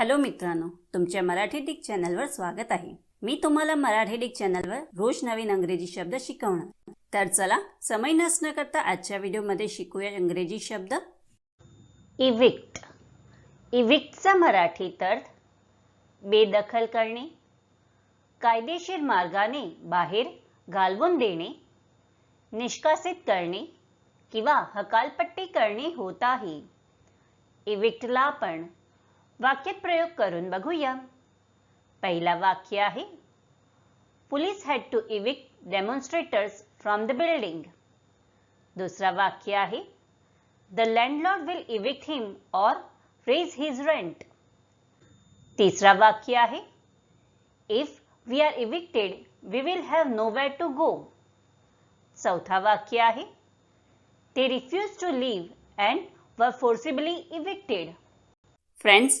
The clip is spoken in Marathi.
हॅलो मित्रांनो तुमच्या मराठी डिक चॅनलवर स्वागत आहे. मी तुम्हाला मराठी डिक चॅनलवर रोज नवीन इंग्रजी शब्द शिकवणार. तर चला समय नसणं करता आजच्या व्हिडिओमध्ये शिकूया इंग्रजी शब्द. इविक्ट इविक्टचा मराठीत अर्थ बेदखल करणे कायदेशीर मार्गाने बाहेर घालवून देणे निष्कासित करणे किंवा हकालपट्टी करणे होत आहे. इविक्टला आपण वाक्यात प्रयोग करून बघूया. पहिला वाक्य आहे police had to evict demonstrators from the building दुसरा वाक्य आहे the landlord will evict him or raise his rent तिसरा वाक्य आहे if we are evicted we will have nowhere to go चौथा वाक्य आहे they refuse to leave and were forcibly evicted friends